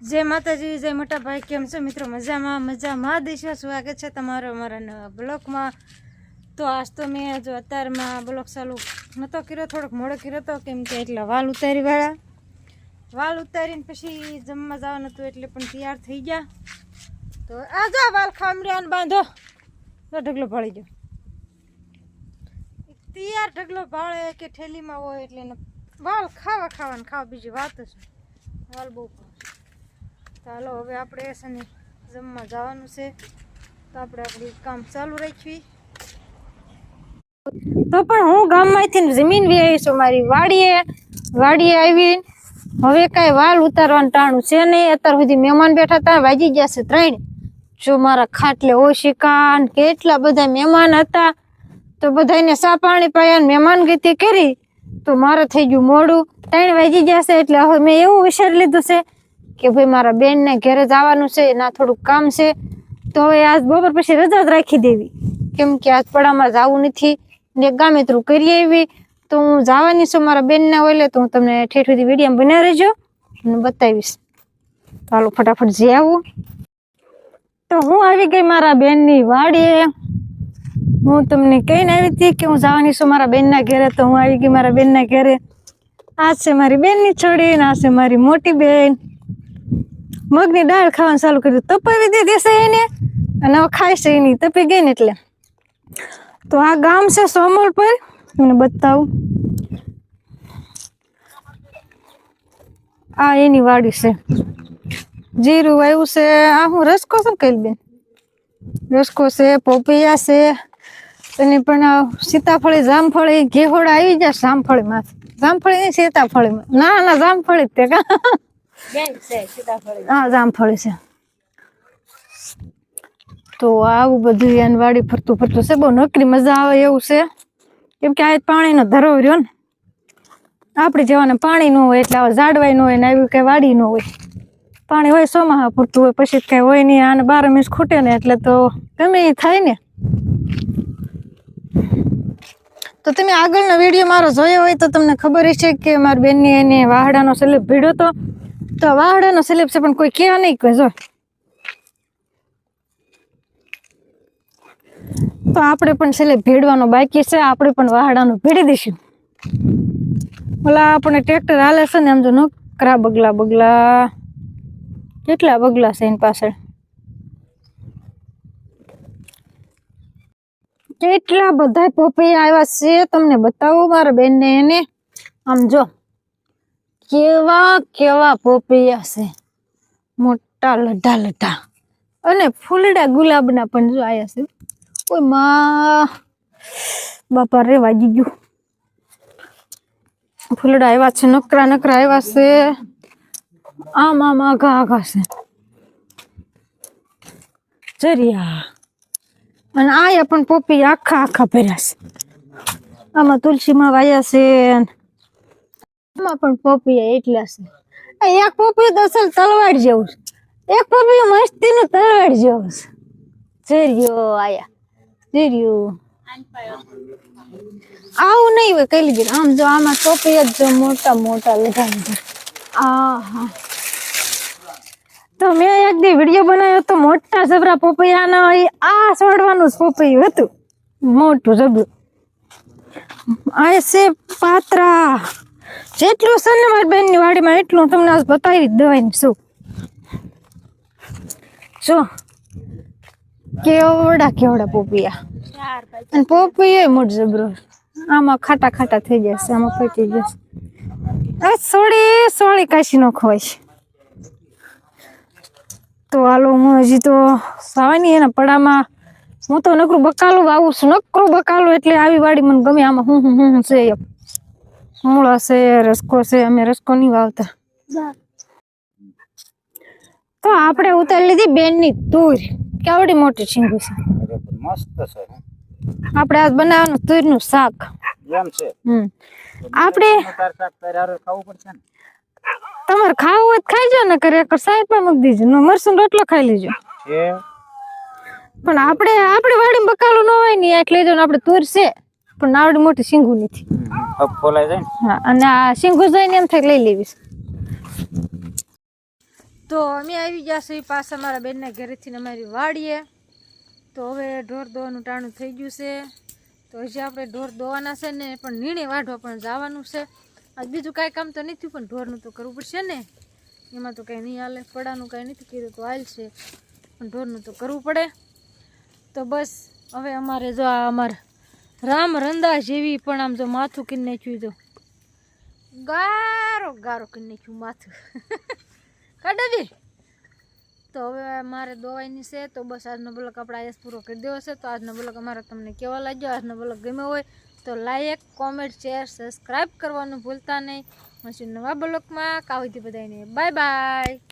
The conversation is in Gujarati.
જય માતાજી, જય મોટા ભાઈ કેમ છો મિત્રો? મજામાં મજામાં. દેશવા સ્વાગત છે તમારો અમારા નવા બ્લોકમાં. તો આજ તો મેં જો અત્યારમાં બ્લોક ચાલુ નહોતો કર્યો, થોડોક મોડો કર્યો હતો કેમ કે એટલે વાલ ઉતારી વાળા વાલ ઉતારીને પછી જમવા જવાનું હતું એટલે પણ તૈયાર થઈ ગયા. તો આ જા વાલ ખામડિયાને બાંધો. તો ઢગલો ભાળી ગયો. તૈયાર ઢગલો ભાળે કે ઠેલીમાં હોય એટલે વાલ ખાવા ખાવાનું ખાવા બીજી વાત છે. વાલ બહુ ચાલો, હવે આપણે છે જમવા જવાનું છે. તો આપણે આપણું કામ ચાલુ રાખવી. તો પણ હું ગામમાંથી જમીન વી આવી છું, મારી વાડીએ વાડીએ આવી. હવે કાંઈ વાલ ઉતારવાનું ટાણું છે નહીં. અત્યાર સુધી મહેમાન બેઠા હતા, વાગી ગયા છે ત્રણ. જો મારા ખાટલે ઓશિકાન, કેટલા બધા મહેમાન હતા. તો બધાને સા પાણી પાયા મહેમાન ગતિ કરી. તો મારે થઈ ગયું મોડું. ત્રણ વાગી ગયા છે, એટલે હવે મેં એવું વિચારી લીધું છે કે ભાઈ મારા બેનને ઘરે જવાનું છે, એના થોડુંક કામ છે, તો હવે આજ બપોર પછી રજા જ રાખી દેવી. કેમ કે આજ પડામાં જવું નથી, ને ગામે તું કરી આવી તો હું જવાની છું મારા બેનના ઓલે તો હું તમને ઠેઠ સુધી વીડિયો બનાવી રહેજો, અને બતાવીશ. તો ફટાફટ જઈ આવું. તો હું આવી ગઈ મારા બેનની વાડીએ. હું તમને કહીને આવી હતી કે હું જવાની છું મારા બેનના ઘરે, તો હું આવી ગઈ મારા બેનના ઘરે. આ છે મારી બેનની છોડી, ને આ છે મારી મોટી બેન. મગની દાળ ખાવાનું ચાલુ કર્યું. તપાવી દે દેશે એને. અને હવે છે એની. તપી ગઈ ને એટલે. તો આ ગામ છે સોમલ પર. મને બતાવું. આ એની વાડી છે. જીરું આવ્યું છે. આ હું રસકો શું કહી બેન? રસકો છે, પોપૈયા છે. અને પણ સીતાફળી જામફળી ઘેહોડા આવી જાય જામફળી માં જામફળી નહીં સીતાફળીમાં. ના ના, જામફળી જ તે કા. હા છે. તો આવું બધું એની વાડી ફરતું ફરતું છે, બહુ નકરી મજા આવે એવું છે. કેમ કે આ પાણીનો ધરો રહ્યો ને. આપણે જેવાને પાણી ન હોય એટલે આવા ઝાડવાય ન હોય ને આવી કઈ વાડી ન હોય. પાણી હોય સોમાહા પૂરતું હોય, પછી કઈ હોય નહીં, આને બાર મીસ ખૂટે ને એટલે તો ગમે એ થાય ને. તો તમે આગળનો વીડિયો મારો જોયો હોય તો તમને ખબર છે કે મારી બેનની એને વાહડાનો સલેબ ભીડો તો તો વાહડાનો સ્લેબ છે, પણ કોઈ ક્યાં નહીં કહે જો. તો આપણે પણ સ્લેબ ભેડવાનો બાકી છે, આપણે પણ વાહડાનું ભેડી દઈશું. ઓલા આપણે ટ્રેક્ટર હાલે છે ને, આમ જો નકરા બગલા બગલા. કેટલા બગલા છે એની પાછળ? કેટલા બધા પોપૈયા આવ્યા છે, તમને બતાવો મારા બેનને એને. આમ જો. કેવા કેવા પોપૈયા છે મોટા લઢા લઢા. અને ફૂલડા ગુલાબના પણ જો આયા છે. ઓયમાં, બાપા રે વાગી ગયું. ફૂલડા આવ્યા છે, નકરા નકરા આવ્યા છે. આમ આમ આઘા આઘા છે. જરિયા અને આયા પણ પોપી આખા આખા ભર્યા છે. આમાં તુલસીમાં વાયા છે આમાં પણ પોપિયા એટલા છે. એક પોપી તો અસલ તલવાડ જેવું છે. એક પોપી મસ્તી નું તલવાડ જેવું છે. જરિયો આયા. જરિયો આવું નહીં હોય કઈ લીધી. આમ જો આમાં ટોપી જ જો મોટા મોટા લીધા લીધા આ તો મેં એક દી વીડિયો બનાવ્યો તો મોટા જબરા પોપૈયાના હોય. આ છોડવાનું પોપૈયું હતું. મોટું જબરું આ છે પાત્રા. જેટલું છે ને મારી બેનની વાડીમાં એટલું તમને આજ બતાવી દવાઈ શું જો, કેવડા કેવડા પોપિયા. અને પોપૈયો મોટ જબરો આમાં ખાટા ખાટા થઈ જશે આમાં ફટી જશે સોળી સોળી કાશી નો ખવાય તો હાલો, હું હજી તો સાવાની એના પડામાં હું તો નકરું બકાલું વાવું છું, નકરું બકાલું એટલે આવી વાડી મને ગમે, આમાં હું હું હું છે મૂળા છે રસકો છે અમે રસકો નહીં વાવતા તો આપણે ઉતારી લીધી બેનની તુર. કેવડી મોટી છીંગું છે. મસ્ત છે આપણે આજ બનાવવાનું તુરનું શાક. એમ છે. હમ. આપણે તાર શાક તારે ખાવું પડશે ને? તમારે ખાવું હોય તો ખાઈ ને કરે એક સાઈડમાં મૂકી દીજો. નો મરસું રોટલો ખાઈ લેજો. પણ આપણે આપણી વાડીમાં બકાલો ન હોય ને એટલે જો ને આપણે તુર છે. પણ આવડી મોટી સિંગું નથી હબ ખોલાઈ જાય ને? હા અને આ સિંગુ જોઈને એમ થાય લઈ લેવીશ તો અમે આવી ગયા છીએ પાછા મારા બેનના ઘરેથી અમારી વાડીએ. તો હવે ઢોર દોવાનું ટાણું થઈ ગયું છે. તો હજી આપણે ઢોર દોવાના છે ને પણ નીણે વાઢવા પણ જવાનું છે. આજ બીજું કાંઈ કામ તો નથી પણ ઢોરનું તો કરવું પડશે ને. એમાં તો કંઈ નહીં હાલે પડાનું કાંઈ નથી કીધું તો હાલ છે. પણ ઢોરનું તો કરવું પડે. તો બસ હવે અમારે જો આ અમારે રામ રંદા જેવી પણ આમ જો માથું કરી નાખ્યું તો ગારો ગારો કરી નાખ્યું માથું. કાઢવી તો હવે મારે દોવાની છે, તો બસ આજનો બ્લોક આપણે આજે પૂરો કરી દેવો છે. તો આજનો બ્લોક અમારો તમને કેવો લાગ્યો? આજનો બ્લોક ગમ્યો હોય તો લાઈક કોમેન્ટ શેર સબસ્ક્રાઈબ કરવાનું ભૂલતા નહીં. પછી નવા બ્લોકમાં કાવતી બધાને બાય બાય